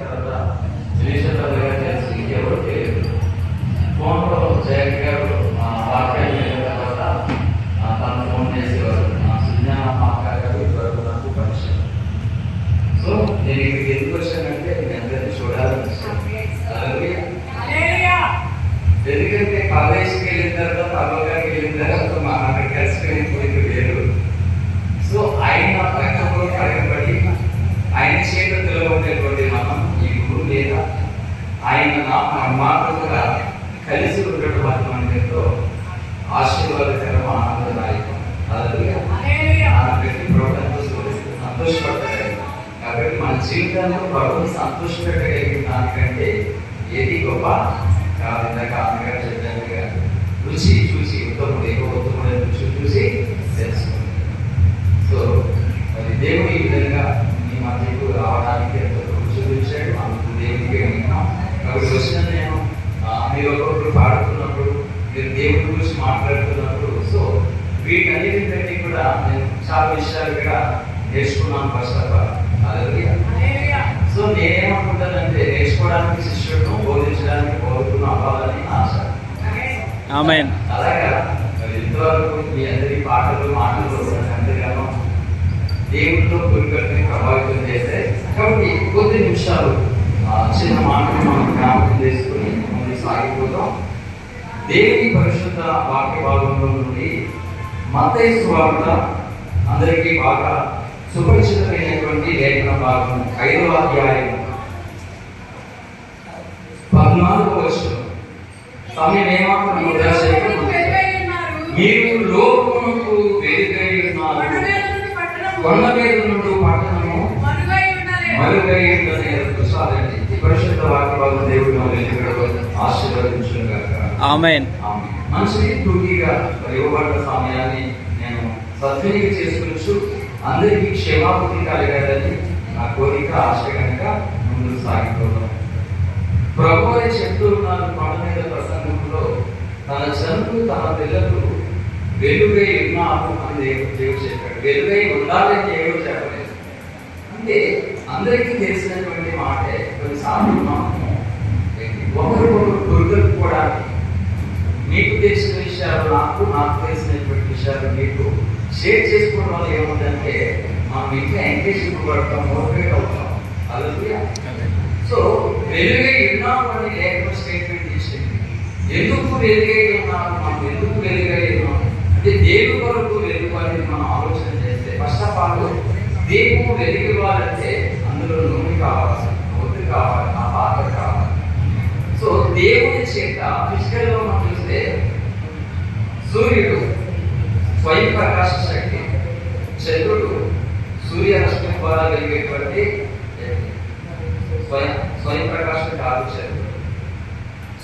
తర్వాత శ్రీశంకర్ గారు తెలిసి ఎవరు తెలియదు ఫోన్లో జగన్ గారు ఆ, వాక్యాలు విన్న తర్వాత ఆ, తను ఫోన్ చేసేవారు ఆ, సుజ్ఞాన మాక గారు ఇదివరకు నాకు పరిచయం సో నేను ఇక్కడికి ఎందుకు వచ్చానంటే మీ అందరినీ చూడాలనిపిస్తుంది ఎందుకంటే కాలేజీకి వెళ్ళిన తర్వాత అలోకానికి వెళ్ళిన తర్వాత మా అక్కడ కలిసిపోయిన పోయింది వేరు సో ఆయన రక్తంలో కడగబడి ఆయన చేతుల్లో ఉండేటువంటి మనం ఈ గురువు మీద ఆయన మాటలుగా కలిసి మనకి ఎంతో ఆశీర్వాదకరం ఆనందదాయకం ప్రతి ప్రోగ్రాంతో కాబట్టి మన జీవితంలో ప్రభుత్వం సంతోషపెట్టగలిగిన దానికంటే ఏది గొప్ప కాదు. ఇందాక అమ్మగారు చెప్పినట్టుగా రుచి చూసి ఉత్తముడు ఏదో ఉత్తముడు రుచి చూసి మీరు దేవుడి గురించి మాట్లాడుతున్నప్పుడు సో వీటన్నిటికంటే కూడా నేను చాలా విషయాలు కూడా నేర్చుకున్నాను ఫస్ట్ ఆఫ్ ఆల్ అలాగే సో నేనేమనుకుంటానంటే నేర్చుకోవడానికి శిష్యుడు బోధించడానికి కోరుకున్న అవ్వాలని ఆశ. ఆమెన్ అలాగా? ఇంతవరకు మీ అందరి పాటలు మాటలు ఎంతగానో దేవుడితో పురికల్ని ప్రభావితం చేస్తే కాబట్టి కొద్ది నిమిషాలు ఆ చిన్న మాటలు మనం జ్ఞాపకం చేసుకుని ముందు సాగిపోతాం దేవుని పరిశుద్ధ వాక్య భాగంలో నుండి మత్తయి సువార్త అందరికీ బాగా సుపరిచితమైనటువంటి లేఖన భాగం ఐదవ అధ్యాయం. పద్నాలుగు వచ్చిన సమయం ఏమాత్రం మీరు లోకమునకు వెలుగై ఉన్నారు. కొండ మీద నుండి పట్టణము. మరుగై ఉందని ప్రసాదండి పరిశుద్ధ వాక్య భాగం దేవుడు ఆమెన్. ఆమెన్. మనిషిని టూకీగా ఇవ్వబడ్డ సమయాన్ని నేను సద్వినియోగం చేసుకోవచ్చు అందరికీ క్షేమాభివృద్ధి కలగాలని నా కోరిక ఆశ కనుక ముందుకు సాగిపోతాం ప్రభు అని చెప్తూ ఉన్నాను కొండ మీద ప్రసంగంలో తన చదువు తన పిల్లలు వెలుగై ఉన్నాము అని దేవుడు దేవుడు చెప్పాడు. వెలుగై ఉండాలని దేవుడు చెప్పలేదు. అంటే అందరికీ తెలిసినటువంటి మాటే కొన్నిసార్లు మనము ఒకరికొకరు గురుగలుపుకోవడానికి మీకు తెలిసిన విషయాలు నాకు నాకు తెలిసినటువంటి విషయాలు మీకు షేర్ చేసుకోవడం వల్ల ఏముందంటే మనం ఇంకా ఎంకరేజ్ ఇవ్వబడతాం మోటివేట్ అవుతాం. అలాగే సో వెలుగై ఉన్నాము అని లేఖన స్టేట్మెంట్ ఇచ్చింది. ఎందుకు వెలుగే ఉన్నాము? మనం ఎందుకు వెలుగై ఉన్నాము? అంటే దేవుడి కొరకు వెలుగు అనేది మనం ఆలోచన చేస్తే ఫస్ట్ ఆఫ్ ఆల్ దేవుడు వెలిగివ్వాలంటే అందులో నూనె కావాల్సింది కావాలి సూర్యుడు స్వయం ప్రకాశ శక్తి చంద్రుడు సూర్య రశ్మి ద్వారా వెలిగేటువంటి స్వయం స్వయం ప్రకాశం కాదు చంద్రుడు.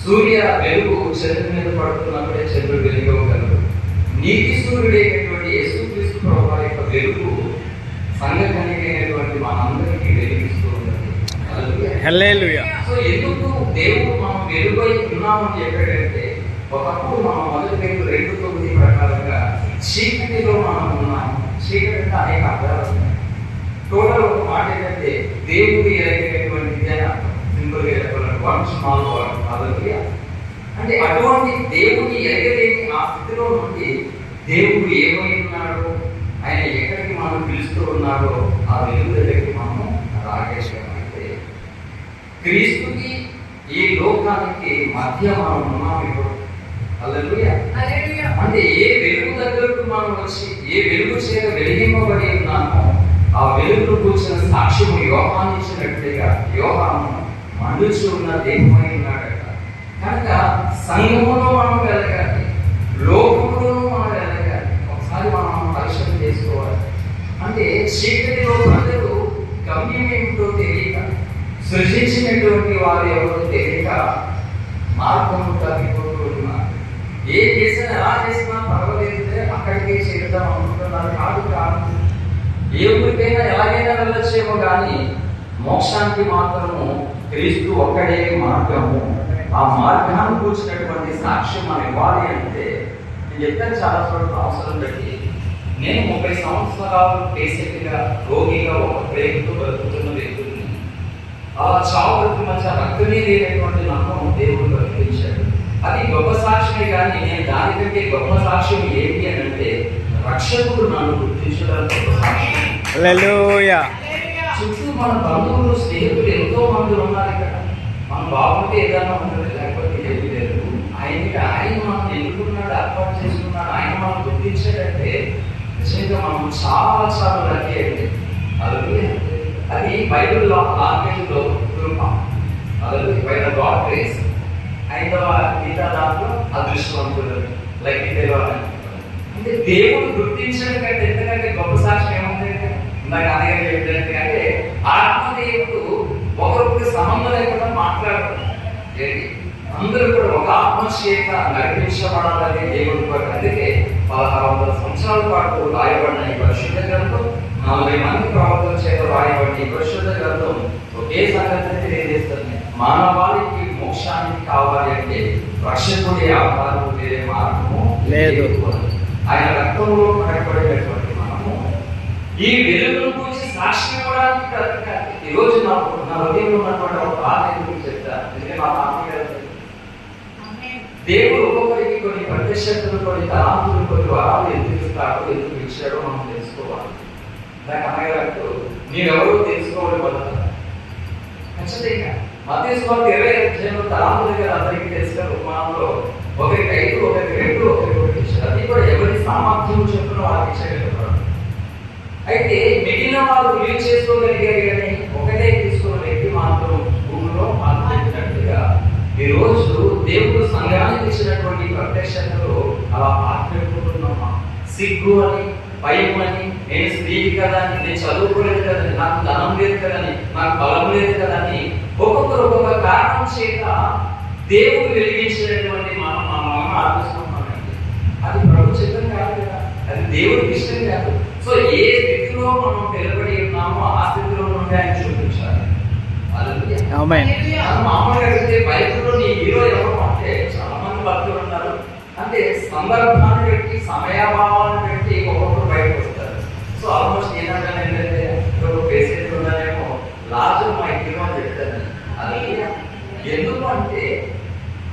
సూర్య వెలుగు చంద్రుడి మీద పడుతున్నప్పుడే చంద్రుడు వెలుగవగలడు నీతి సూర్యుడైనటువంటి యేసుక్రీస్తు ప్రభు యొక్క వెలుగు సంఘటనైనటువంటి మనందరికీ వెలిగిస్తూ ఉన్నది. సో ఎందుకు దేవుడు మనం వెలుగై ఉన్నామని చెప్పాడంటే ఒకప్పుడు మనం మొదటి పేరు రెండు తొమ్మిది ప్రకారంగా చీకటిలో మనం ఉన్నాం చీకటి అంటే అనేక అర్థాలు ఉన్నాయి టోటల్ ఒక మాట ఏంటంటే దేవుడు ఎరగినటువంటి సింపుల్గా వన్ స్మాల్ వర్డ్ అదొక అంటే అటువంటి దేవుని ఎరగలేని ఆ స్థితిలో నుండి దేవుడు ఏమై ఉన్నాడో ఆయన ఎక్కడికి మనం పిలుస్తూ ఉన్నాడో ఆ వెలుగు దగ్గరికి మనం రాగేశ్వరమైతే క్రీస్తుకి ఈ లోకానికి మధ్య మనం ఉన్నాం ఇప్పుడు. అంటే ఏ వెలుగు దగ్గరకు మనం వచ్చి ఏ వెలుగు చేత వెలిగింపబడి ఉన్నామో ఆ వెలుగులో కూర్చున్న సాక్ష్యము యోహాన్ని ఇచ్చినట్లుగా యోహాను మండుచు ఉన్న దేహమై ఉన్నాడట. కనుక సంఘములో మనం వెలగాలి లోకంలోనూ మనం వెలగాలి. ఒకసారి మనం పరిశ్రమ చేసుకోవాలి. అంటే చీకటిలో ప్రజలు గమ్యం ఏమిటో తెలియక సృజించినటువంటి వారు ఎవరో తెలియక మార్గం తగ్గిపోతూ ఉన్నారు. ఏ చేసినా ఎలా చేసినా పర్వాలేదు అక్కడికే చేరుదాం అనుకుంటున్నారు కాదు కాదు. ఏ ఊరికైనా ఎలాగైనా వెళ్ళొచ్చేమో కానీ మోక్షానికి మాత్రము క్రీస్తు ఒక్కడే మార్గము. ఆ మార్గాన్ని కూర్చున్నటువంటి సాక్ష్యం మనం ఇవ్వాలి అంటే నేను చెప్పాను చాలా చోట్ల అవసరం పెట్టి నేను ముప్పై సంవత్సరాలు పేషెంట్గా రోగిగా ఒక ప్రేమతో బతుకుతున్న వ్యక్తుల్ని అలా చావులకు మధ్య రక్తమే లేనటువంటి నమ్మకం దేవుడు కలిగించాడు అది గొప్ప సాక్ష్యమే కానీ నేను దానికంటే గొప్ప సాక్ష్యం ఏంటి అని అంటే రక్షకుడు నన్ను గుర్తించడం గొప్ప సాక్ష్యం హల్లెలూయా. చుట్టూ మన బంధువులు స్నేహితులు ఎంతో మంది ఉన్నారు ఇక్కడ. మనం బాగుంటే ఏదైనా ఉంటుంది లేకపోతే ఏమీ లేదు. ఆయనకి ఆయన మనం ఎన్నుకున్నాడు ఏర్పాటు చేసుకున్నాడు ఆయన మనం గుర్తించాడంటే నిజంగా మనం చాలా చాలా లక్కీ అండి అది అది బైబిల్ లాంగ్వేజ్లో కృప అది బైబిల్ గాడ్ గ్రేస్ ఐదవ మిగతా దాంట్లో అదృష్టవంతులు. లైక్ తెలియాలి అంటే దేవుడు గుర్తించడం కంటే ఎంతకంటే గొప్ప సాక్ష్యం ఏముంది ఇందాక అన్నయ్య చెప్పినట్టు అంటే ఆత్మదేవుడు ఒకరికి సంబంధం లేకుండా మాట్లాడతాడు ఏంటి అందరూ కూడా ఒక ఆత్మచేత నడిపించబడాలని దేవుడు కోరిక. అందుకే పదహారు వందల సంవత్సరాల పాటు రాయబడిన ఈ పరిశుద్ధ గ్రంథం నలభై మంది ప్రవర్తన చేత రాయబడిన ఈ పరిశుద్ధ గ్రంథం ఒకే సంగతిని తెలియజేస్తుంది మానవాళికి మోక్షానికి కావాలి అంటే రక్షకుడి ఆధారం వేరే మార్గము లేదు. ఆయన రక్తంలో కనబడేటటువంటి మనము ఈ వెలుగును గురించి సాక్షి ఇవ్వడానికి ఈరోజు నాకు నా హృదయంలో ఉన్నటువంటి ఒక బాధ గురించి చెప్తాను? ఎందుకంటే మా మామయ్య దేవుడు ఒక్కొక్కరికి కొన్ని ప్రత్యక్షతలు కొన్ని తలాంతులు కొన్ని వరాలు ఎందుకు ఇస్తాడో ఎందుకు ఇచ్చాడో మనం తెలుసుకోవాలి. నాకు అన్నగారు మీరెవరో తెలుసుకోవడం వల్ల ఖచ్చితంగా. మధ్యస్వామి ఇరవై అధ్యాయంలో తలాంతులు దగ్గర అందరికీ తెలిసిన ఉపమానంలో ఒకరికి ఐదు ఒకరికి రెండు ఒకరికి ఒకటి ఇచ్చారు అది కూడా ఎవరి సామర్థ్యం చొప్పున వాళ్ళకి ఇచ్చగలుగుతారు అయితే మిగిలిన వాళ్ళు విలువ చేసుకోగలిగారు కానీ ఒకటే తీసుకున్న వ్యక్తి మాత్రం భూమిలో పాల్గొన్నట్టుగా ఈ రోజు దేవుడు సంఘానికి ఇచ్చినటువంటి ప్రత్యక్షతలో అలా మాట్లాడుకుంటున్నామా సిగ్గు అని భయం అని నేను స్త్రీ కదా అని, నేను చదువుకోలేదు కదని నాకు ధనం లేదు కదని నాకు బలం లేదు కదని ఒక్కొక్కరు ఒక్కొక్క కారణం చేత దేవుడు వెలిగించినటువంటి మనం మనం ఆలోచిస్తున్నామండి అది ప్రభు చిత్తం కాదు కదా. అది దేవుడికి ఇష్టం కాదు. సో ఏ స్థితిలో మనం నిలబడి ఉన్నామో ఆ స్థితిలో నుండి ఆయన చూపించాలి. మామూలుగా అడిగితే బైబిల్లో నీ హీరో ఎవరు అంటే చాలా మంది భక్తులు ఉన్నారు అంటే సందర్భాన్ని బట్టి సమయాభావాన్ని బట్టి ఒక్కొక్కరు బయటకు వస్తారు. సో ఆల్మోస్ట్ ఏంటంటే ఏంటంటే పేషెంట్ ఉన్నారేమో లాజు మా హీరో అని చెప్తాను అది ఎందుకు అంటే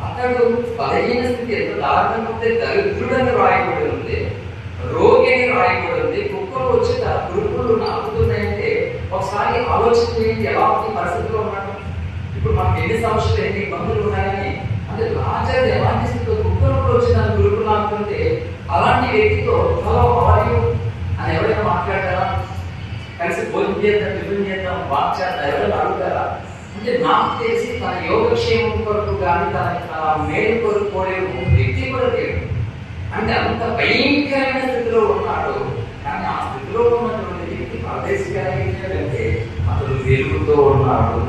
అతడు బలహీన స్థితి ఎంత దారుణంగా ఉంటే దరిద్రుడని రాయబడి ఉంది రోగి అని రాయకూడదు. కుక్కలు వచ్చి గురుకులు నాకుతున్నాయంటే ఒకసారి ఆలోచన చేయండి ఎలా ఉంది పరిస్థితిలో ఉన్నాడు ఇప్పుడు మనకు ఎన్ని సమస్యలు ఎన్ని ఇబ్బందులు ఉన్నాయని. అంటే లాజర్ ఎలాంటి స్థితిలో కుక్కలు వచ్చి దాని గురుకులు నాకుంటే అలాంటి వ్యక్తితో హలో అవర్ అని ఎవరైనా మాట్లాడారా? కలిసి భోజనం చేద్దాం టిఫిన్ చేద్దాం వాక్ చేద్దాం ఎవరైనా అడుగుతారా? అంటే నాకు తెలిసి తన యోగక్షేమం కొరకు కానీ తన మేలు కొరకు కోరే వ్యక్తి కూడా తెలియదు అంటే అంత భయంకరమైన స్థితిలో ఉన్నాడు. కానీ ఆ స్థితిలో ఉన్నటువంటి వ్యక్తి ప్రదేశికంటే అతడు వెలుగుతో ఉన్నాడు.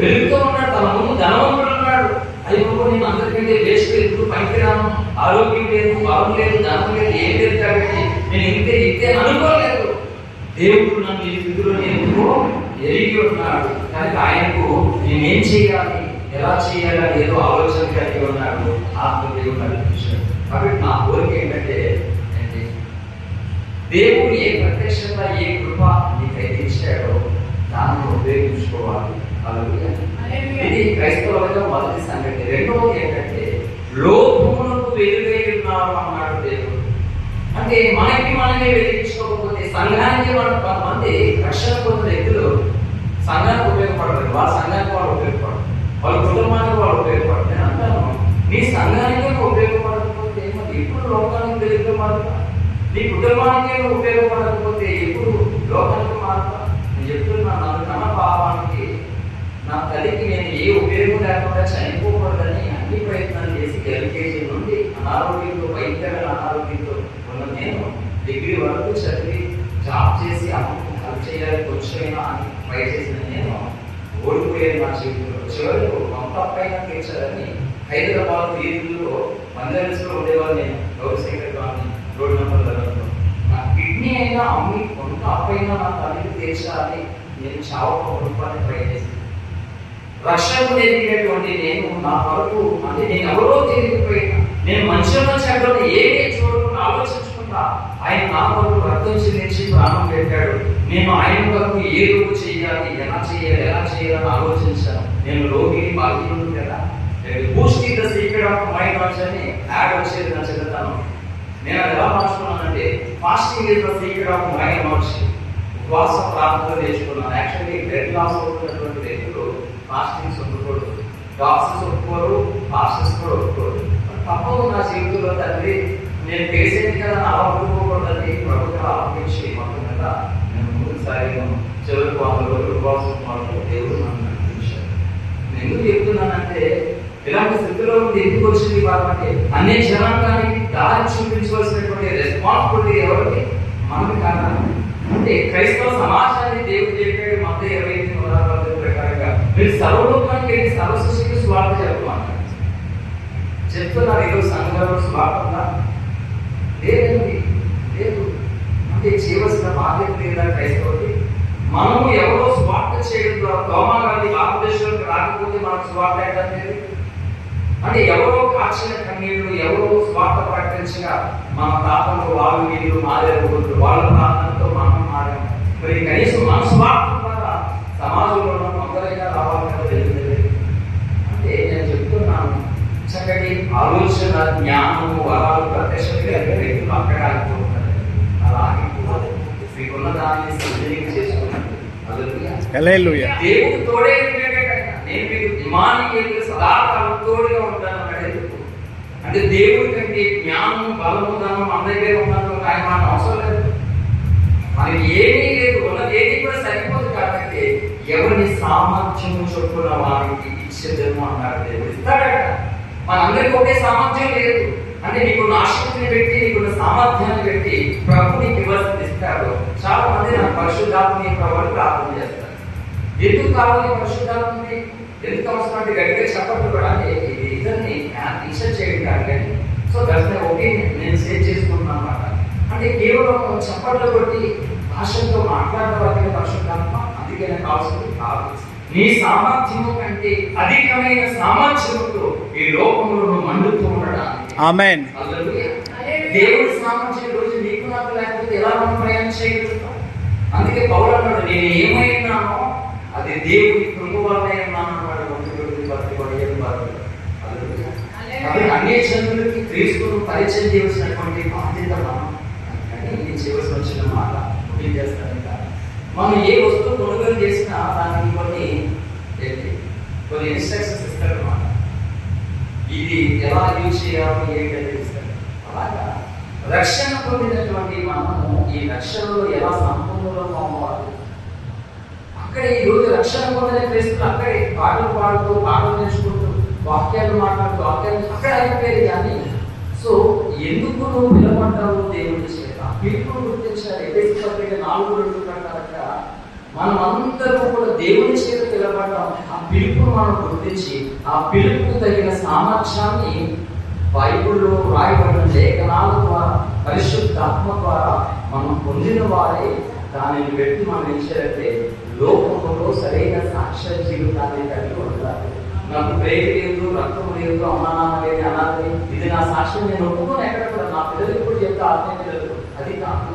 వెలుగుతో ఉన్నాడు. తన ముందు ధనవంతుడు ఉన్నాడు. అయ్యో నేను అందరికంటే వేస్ట్ ఎప్పుడు పనికిరాను. ఆరోగ్యం లేదు బలం లేదు ధనం లేదు ఏం లేదు కాబట్టి నేను ఇంతే ఇంతే అనుకోలేదు. దేవుడు నన్ను ఈ స్థితిలో నేను ఎరిగి ఉన్నాడు. కనుక ఆయనకు నేనేం చేయాలి? ఎలా చేయాలని ఏదో ఆలోచన కలిగి ఉన్నాడు. ఆత్మ దేవుడు కాబట్టి నా కోరిక ఏంటంటే ఏంటి? దేవుడు ఏ ప్రత్యక్షత ఏ కృప నీకైతే ఇచ్చాడో దాన్ని ఉపయోగించుకోవాలి. ఇది క్రైస్తవులలో మొదటి సంగతి. రెండవది ఏంటంటే లోకమునకు వెలుగై ఉన్నారు అన్నాడు దేవుడు. అంటే మనకి మనమే వెలిగించుకోకపోతే సంఘానికి మన కొంతమంది రక్షణ పొందిన వ్యక్తులు సంఘానికి ఉపయోగపడరు. వాళ్ళ సంఘానికి వాళ్ళు ఉపయోగపడరు. వాళ్ళ కుటుంబానికి వాళ్ళు ఉపయోగపడరు. నేను అంటాను నీ సంఘానికే నువ్వు ఇప్పుడు లోకానికి వెలుగుగా మారుతా. నీ కుటుంబానికే నువ్వు ఉపయోగపడకపోతే ఎప్పుడు లోకానికి మారుతా? నేను చెప్తున్నా నా పాపానికి నా తల్లికి నేను ఏ ఉపయోగం లేకుండా చనిపోకూడదని అన్ని ప్రయత్నాలు చేసి ఎల్కేజీ నుండి అనారోగ్యంతో భయంకరమైన అనారోగ్యంతో ఉన్న నేను డిగ్రీ వరకు చదివి జాబ్ చేసి అమ్మకి హెల్ప్ చేయాలి కొంచెమైనా అని ట్రై చేసిన నేను ఓడిపోయాను నా జీవితంలో. చివరికి కొంత పైన తీర్చాలని హైదరాబాద్ వీధుల్లో మందిరంలో ఉండేవాళ్ళు నేను? గౌరవశేఖర్ గారిని రోడ్ నెంబర్ లెవెన్లో. నా కిడ్నీ అయినా అమ్మి కొంత అప్పైనా నా తల్లికి తీర్చాలని నేను చావు రూపాయలు ట్రై చేసి రక్షణకు ఎదిగినటువంటి నేను నా వరకు అంటే నేను ఎవరో తెలియకపోయినా నేను మనుషులను చెడ్డలు ఏమీ చూడకుండా ఆలోచించకుండా ఆయన నా కొరకు రక్తం చెల్లించి ప్రాణం పెట్టాడు. నేను ఆయన కొరకు ఏ రోజు చేయాలి ఎలా చేయాలి ఎలా చేయాలని ఆలోచించాను. నేను రోగిని బాధ్యులు కదా. Boost the secret of my watch అని యాడ్ వచ్చేది నా చిన్నతనం నేను అది ఎలా మార్చుకున్నానంటే fasting is the secret of my watch ఉపవాస ప్రార్థన నేర్చుకున్నాను. యాక్చువల్లీ బ్లడ్ లాస్ అవుతున్నటువంటి వ్యక్తులు ఫాస్టింగ్స్ ఒప్పుకోరు. డాక్టర్స్ ఒప్పుకోరు పాస్టర్స్ కూడా ఒప్పుకోరు. తప్పదు నా జీవితంలో తండ్రి నేను పేషెంట్ కదా నా ఒప్పుకోకూడదని ప్రభుత్వం ఆలోచించి మొత్తం మీద నేను ముందు సాగాను చివరికి వంద ఉపవాసం వాళ్ళు దేవుడు నన్ను నడిపించారు ఎందుకు చెప్తున్నానంటే ఇలాంటి స్థితిలో నుండి ఎందుకు వచ్చింది కాబట్టి అన్ని జనాంగానికి దారి చూపించవలసినటువంటి రెస్పాన్సిబిలిటీ ఎవరికి? మనకు కాదా? అంటే క్రైస్తవ సమాజాన్ని దేవుడు చెప్పాడు మత ఇరవై ఎనిమిది పద్ధతి ప్రకారంగా. మీరు సర్వలోకానికి వెళ్ళి సర్వ సృష్టికి స్వార్థ చెప్పమాట చెప్తున్నారు ఈరోజు సంఘంలో స్వార్థంగా లేదండి. లేదు. అంటే చేయవలసిన బాధ్యత లేదా క్రైస్తవుడి మనము ఎవరో స్వార్థ చేయడం ద్వారా తోమా భారతదేశంలోకి రాకపోతే మనకు స్వార్థ ఏంటంటే? లేదు అంటే ఎవరో కాచిన కన్నీళ్ళు ఎవరో స్వార్థ ప్రకటించగా మన తాతలు వాళ్ళు వీళ్ళు మారారు వాళ్ళ ప్రార్థనతో మనం మారాము మరి కనీసం మన స్వార్థం ద్వారా సమాజంలో ఉన్న కొందరైనా రావాలి కదా తెలియదు అంటే నేను చెప్తున్నాను చక్కటి ఆలోచన జ్ఞానము వరాలు ప్రత్యక్షంగా వ్యక్తులు అక్కడ ఆగిపోతున్నారు. అలా ఆగిపోవాలి. మీకున్న దాన్ని సద్వినియోగం చేసుకున్నాను దేవుడు తోడే నేను మీకు ఇమానికి సదాకాలం తోడుగా ఉంటాను అన్నాడు ఎందుకు? అంటే దేవుడి కంటే జ్ఞానం బలము ధనం మన దగ్గర ఉన్నందుకు ఆయన మాట అవసరం లేదు. మనకి ఏమీ లేదు. ఉన్నది ఏది కూడా సరిపోదు కాబట్టి ఎవరిని సామర్థ్యము చొప్పున వారికి ఇచ్చేదేమో అన్నారు దేవుడు. ఇస్తాడట. మనందరికీ ఒకే సామర్థ్యం లేదు. అంటే నీకు నాశక్తిని పెట్టి నీకున్న సామర్థ్యాన్ని పెట్టి ప్రభు నీకు ఇవ్వాల్సింది ఇస్తాడు. చాలా మంది నా పరిశుద్ధాత్మని ప్రభు ప్రార్థన చేస్తారు. ఎందుకు కావాలి పరిశుద్ధాత్మని? ఎందుకు అవసరం అంటే గట్టిగా చెప్పట్లు కూడా. ఇది ఇద్దరిని రీసెర్చ్ చేయడం కాదు కానీ. సో దట్స్ మై ఒపీనియన్ నేను షేర్ చేసుకుంటున్నాను అన్నమాట. అంటే కేవలం చప్పట్లు కొట్టి భాషలతో మాట్లాడడం వరకే పరిశుద్ధాత్మ అందుకే నాకు కాదు. నీ సామర్థ్యము కంటే అధికమైన సామర్థ్యముతో ఈ లోకంలో నువ్వు మండుతూ ఉండడానికి. ఆమెన్. హల్లెలూయా. దేవుడి సామర్థ్యం రోజు నీకు నాకు లేకపోతే ఎలా మనం ప్రయాణం చేయగలుగుతాం? అందుకే పౌరు అన్నాడు నేను ఏమైనానో అది దేవుడి కృప వల్లనే ఉన్నాను అన్నాడు ఒకటి ఒకటి పది పదిహేను పదకొండు. హల్లెలూయా. కాబట్టి అన్ని జనులకి క్రీస్తును పరిచయం చేయవలసినటువంటి బాధ్యత మనం కానీ నేను చేయవలసి వచ్చిన మాట ఏం చేస్తాను మనం ఏ వస్తువు కొనుగోలు చేసినా దానికి కొన్ని కొన్ని ఇన్స్ట్రక్షన్స్ ఇస్తారు అన్నమాట. ఇది ఎలా యూజ్ చేయాలో ఏంటి ఇస్తారు. అలాగా? రక్షణ పొందినటువంటి మనము ఈ రక్షణలో ఎలా సంపూర్ణంలో అవ్వాలి అక్కడ ఈ రోజు రక్షణ పొందిన క్రీస్తులు అక్కడే పాటలు పాడుతూ పాటలు నేర్చుకుంటూ వాక్యాలు మాట్లాడుతూ వాక్యాలు అక్కడ అయిపోయేది కానీ సో ఎందుకు నువ్వు నిలబడ్డావు దేవుడి చేత? ఆ గుర్తించారు గుర్తించాలి. పత్రిక నాలుగు రెండు ప్రకారంగా మనం అందరూ కూడా దేవుని చేత నిలబడ్డాం ఆ పిలుపును మనం గుర్తించి ఆ పిలుపుకు తగిన సామర్థ్యాన్ని బైబిల్లో రాయబడిన లేఖనాల ద్వారా పరిశుద్ధాత్మ ద్వారా మనం పొందిన వారే. దానిని పెట్టి మనం ఏం చేయాలంటే లోకంలో సరైన సాక్ష్య జీవితాన్ని కలిగి ఉండాలి. నాకు ప్రేమ లేదు రక్తం లేదు అమ్మానాన్న లేదు అనాథని ఇది నా సాక్ష్యం. నేను ఒప్పుకోను ఎక్కడ కూడా. నా పిల్లలు ఇప్పుడు చెప్తే ఆత్మీయ పిల్లలు అది కాదు.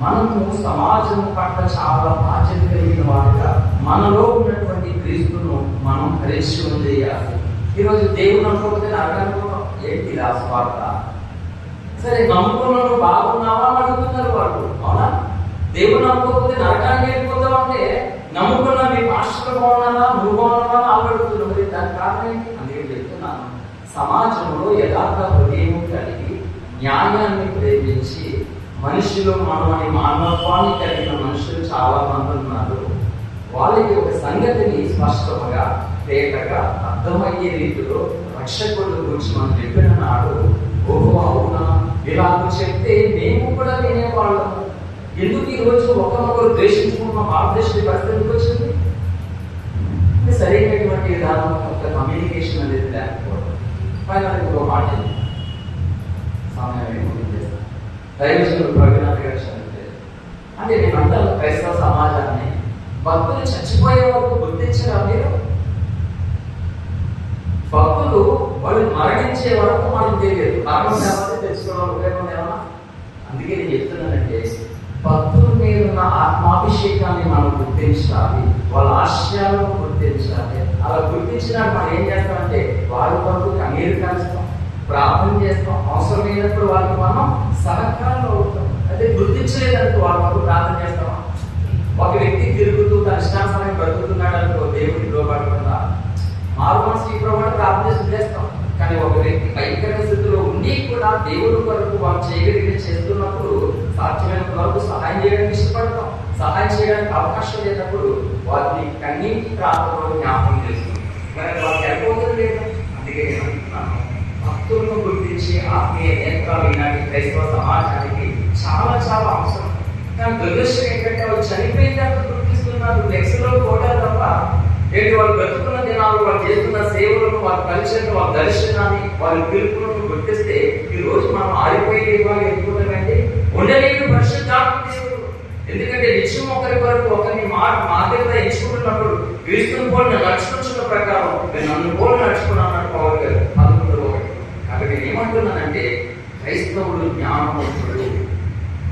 మనము సమాజం పట్ల చాలా బాధ్యత కలిగిన వారుగా మనలో ఉన్నటువంటి క్రీస్తును మనం పరిచయం చేయాలి. ఈరోజు దేవుడు అనుకోకపోతే నరకానుకోవడం ఏంటి ఆ స్వార్థ? సరే నమ్ముకున్నాను బాగున్నావా అని అడుగుతున్నారు వాళ్ళు. అవునా? దేవుడు నమ్మకపోతే నరకానికి వెళ్ళిపోతావు అంటే నమ్ముకున్నా మీ పాస్టర్ బాగున్నారా నువ్వు బాగున్నావా? దానికి కారణం ఏంటి అందుకే చెప్తున్నాను. సమాజంలో యథార్థ హృదయం కలిగి న్యాయాన్ని ప్రేమించి మనుషులు మనమని మానవత్వాన్ని కలిగిన మనుషులు చాలా మంది ఉన్నారు. వాళ్ళకి ఒక సంగతిని స్పష్టంగా తేటగా అర్థమయ్యే రీతిలో రక్షకుడు గురించి మనం చెప్పిన నాడు ఓహో అవునా? ఇలా చెప్తే మేము కూడా వినేవాళ్ళము. ఎందుకు ఈరోజు ఒకరినొకరు ద్వేషించుకున్న భారతదేశ పరిస్థితి వచ్చింది. సరైనటువంటి విధానం ఒక కమ్యూనికేషన్ అనేది లేకపోవడం. పైన ఇంకో మాట సమయం దైవజనుడు ప్రవీణాథ్ గారు చదివితే అంటే నేను అంటాను క్రైస్తవ సమాజాన్ని భక్తులు చచ్చిపోయే వరకు గుర్తించరా మీరు? భక్తులు వాళ్ళు మరణించే వరకు మనకు తెలియదు. మరణం లేకపోతే తెలుసుకోవడం ఉపయోగం ఏమన్నా? అందుకే నేను చెప్తున్నానంటే భక్తుల మీద ఉన్న ఆత్మాభిషేకాన్ని మనం గుర్తించాలి. వాళ్ళ ఆశయాలను గుర్తించాలి అలా గుర్తించినాక మనం ఏం చేస్తామంటే వాళ్ళ కొరకు కన్నీరు కలుస్తాం. ప్రార్థన చేస్తాం. అవసరమైనప్పుడు వాళ్ళకి మనం సహకారం అవుతాం. అదే గుర్తించలేదనుకో వాళ్ళ కొరకు ప్రార్థన చేస్తామా? ఒక వ్యక్తి తిరుగుతూ తన ఇష్టానుసారం బ్రతుకుతున్నాడు అనుకో దేవుడికి లోపడకుండా మారు మనసు ఈ ప్రమాణ ప్రార్థన చేస్తాం కానీ ఒక వ్యక్తి భయంకర స్థితిలో ఉండి కూడా దేవుడి కొరకు వాళ్ళు చేయగలిగిన చేస్తున్నప్పుడు సాధ్యమైనంత వరకు సహాయం చేయడానికి ఇష్టపడతాం. సహాయం చేయడానికి అవకాశం లేనప్పుడు వారిని కన్నీటి ప్రాంతంలో జ్ఞాపకం చేస్తుంది మరి వాళ్ళకి అయిపోతుంది లేదా? అందుకే నేను అంటున్నాను భక్తులను గుర్తించి ఆత్మీయ నేత్రాలు ఇలాంటి క్రైస్తవ సమాజానికి చాలా చాలా అవసరం. కానీ దురదృష్టం ఏంటంటే వాళ్ళు చనిపోయిన తర్వాత గుర్తిస్తున్నారు. నెక్స్ట్లో కూడా తప్ప ఏంటి? వాళ్ళు బ్రతుకున్న దినాలు వాళ్ళు చేస్తున్న సేవలను వాళ్ళ కలిసిన వారి దర్శనాన్ని వారి పిలుపులను గుర్తిస్తే ఈ రోజు మనం ఆరిపోయి ఇవ్వాలి ఎందుకుంటామంటే ఉండలేని పరిశుద్ధాత్మ దేవుడు. ఎందుకంటే నిత్యం ఒకరి వరకు ఒకరిని మా మాదిరిగా ఎంచుకుంటున్నప్పుడు క్రీస్తుని పోలి నడుచుకుంటున్న ప్రకారం నేను నన్ను పోలి నడుచుకున్నాను అన్నట్టు పవర్ గారు పదకొండు ఒకటి. కాబట్టి నేను ఏమంటున్నానంటే క్రైస్తవుడు జ్ఞానవంతుడు.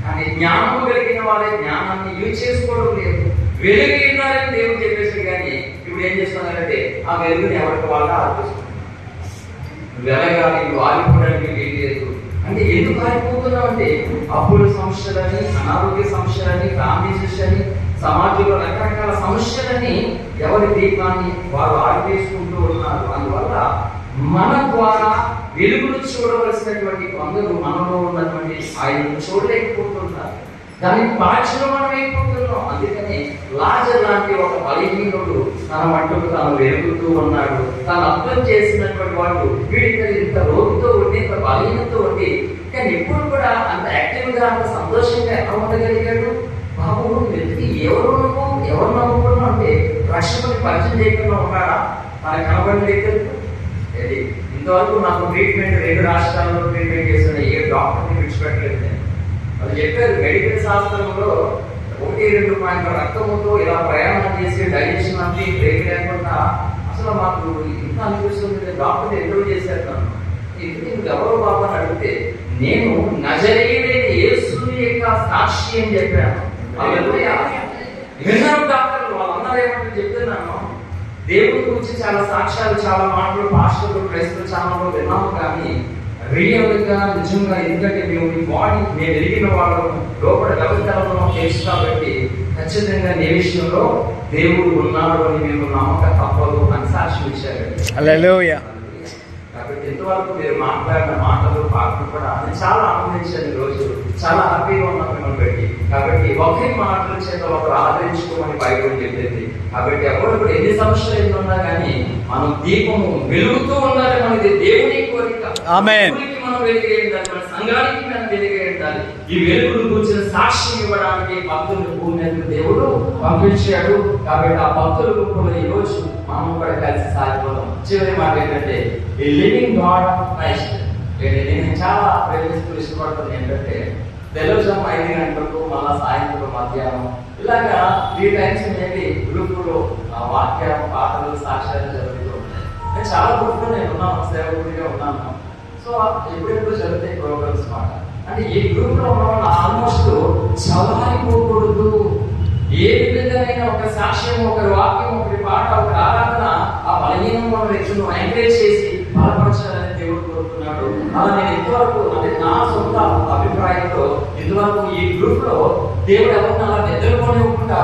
కానీ జ్ఞానం కలిగిన వారే జ్ఞానాన్ని యూజ్ చేసుకోవడం లేదు. వెలుగు ఉన్నారని దేవుడు చెప్పేసి కానీ ఇప్పుడు ఏం చేస్తున్నారంటే ఆ వెలుగుని ఎవరికి వాళ్ళ ఆలోచిస్తున్నారు వెలగాలి నువ్వు ఆగిపోవడానికి వీలు లేదు. అంటే ఎందుకు ఆగిపోతున్నావు అంటే అప్పుల సమస్యలని అనారోగ్య సమస్యలని ఫ్యామిలీ సమస్యని సమాజంలో రకరకాల సమస్యలని ఎవరి దీపాన్ని వారు ఆగిపేసుకుంటూ ఉన్నారు. అందువల్ల మన ద్వారా వెలుగును చూడవలసినటువంటి కొందరు మనలో ఉన్నటువంటి ఆయనను చూడలేకపోతున్నారు. దానికి పాక్షలో మనం అయిపోతున్నాం. అందుకని లాజర్ లాంటి ఒక బలహీనుడు తన మట్టుకు తాను వెలుగుతూ ఉన్నాడు. తాను అర్థం చేసినటువంటి వాడు వీడికి ఇంత రోగితో ఉండి ఇంత బలహీనతో ఉంది కానీ ఎప్పుడు కూడా అంత యాక్టివ్గా అంత సంతోషంగా ఎలా ఉండగలిగాడు? బాబు వెతికి ఎవరు నువ్వు ఎవరు నమ్ముకున్నావు అంటే రక్షకుని పరిచయం చేయకుండా ఉన్నాడా తన కనబడి వ్యక్తులకు ఇంతవరకు నాకు ట్రీట్మెంట్ రెండు రాష్ట్రాల్లో ట్రీట్మెంట్ చేస్తున్న ఏ డాక్టర్ని విడిచిపెట్టలేదు నేను. వాళ్ళు చెప్పారు మెడికల్ శాస్త్రంలో ఒకటి రెండు పాయింట్ల రక్తముతో ఇలా ప్రయాణం చేసి డైజెషన్ అంటే బ్రేక్ లేకుండా అసలు మాకు ఇంత అనిపిస్తుంది. డాక్టర్ ఎందుకు చేశారు నన్ను ఎందుకు నువ్వు ఎవరు బాబు అని అడిగితే నేను నజరేయుడైన యేసుని యొక్క సాక్షి అని చెప్పాను. హల్లెలూయా. విన్నారు డాక్టర్లు వాళ్ళందరూ ఏమంటారు చెప్తున్నాను. దేవుడి గురించి చాలా సాక్ష్యాలు చాలా మాటలు పాస్టర్లు క్రైస్తవ ఛానల్లో విన్నాము కానీ రియల్గా నిజంగా ఎందుకంటే మేము మీ బాడీ మేము ఎరిగిన వాళ్ళం లోపల వ్యవస్థలను తెలుసు కాబట్టి ఖచ్చితంగా నీ విషయంలో దేవుడు ఉన్నాడు అని మేము నమ్మక తప్పదు అని సాక్షి ఇచ్చారు. ఇంతవరకు మీరు మాట్లాడిన మాటలు పాటలు కూడా నేను చాలా ఆనందించాను రోజు. చాలా హ్యాపీగా ఉన్నాను మిమ్మల్ని పెట్టి. కాబట్టి ఒకరి మాటల చేత ఒకరు ఆదరించుకోమని బైబిల్ చెప్పింది. కాబట్టి ఎవరు కూడా ఎన్ని సమస్యలు ఎన్ని ఉన్నా కానీ మనం దీపము వెలుగుతూ ఉండాలి మనది దేవుని కోరిక. మనం వెలిగే ఉండాలి సంఘానికి మనం వెలిగే ఉండాలి. ఈ వెలుగును కూర్చిన సాక్ష్యం ఇవ్వడానికి భక్తులు భూమి దేవుడు పంపించాడు. కాబట్టి ఆ భక్తుల గుంపులో ఈ రోజు మనం కూడా కలిసి సాగిపోదాం చివరి మాట ఏంటంటే ఈ లివింగ్ గాడ్ క్రైస్ట్ నేను చాలా ప్రేమిస్తూ ఇష్టపడుతుంది ఏంటంటే తెలుగుజం ఐదు గంటలకు మళ్ళా సాయంత్రం మధ్యాహ్నం. ఇలాగా త్రీ టైమ్స్ మేబీ గ్రూపులో వాక్య పాటలు సాక్ష్యాలు జరుగుతూ ఉంటాయి. నేను చాలా గ్రూప్లో నేను ఉన్నాను సేవకుడిగా ఉన్నాను. సో ఎప్పుడెప్పుడు జరుగుతాయి ప్రోగ్రామ్స్ మాట. అంటే ఈ గ్రూప్లో ఉన్న ఆల్మోస్ట్ చదవనిపోకూడదు ఏ విధంగానైనా ఒక సాక్ష్యం ఒక వాక్యం ఒకరి పాట ఒక ఉన్న వ్యక్తులను ఎంకరేజ్ చేసి బలపరచాలని దేవుడు కోరుతున్నాడు. అలా నేను ఇంతవరకు అంటే నా సొంత అభిప్రాయంలో ఇంతవరకు ఈ గ్రూప్లో దేవుడు ఎవరిని అలా నిద్రపోనివ్వకుండా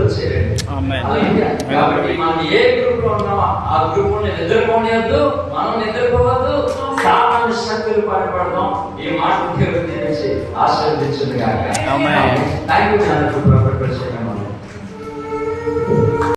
వచ్చేయండి ఆమేన్. హల్లెలూయా. కాబట్టి మనం ఏ గ్రూప్లో ఉన్నామో ఆ గ్రూప్లో నిద్రపోనియద్దు మనం నిద్రపోవద్దు సామాన్య శక్తులు పడబడదాం ఈ మాట దీవించి ఆశీర్వదించును గాక. ఆమేన్. Thank you professor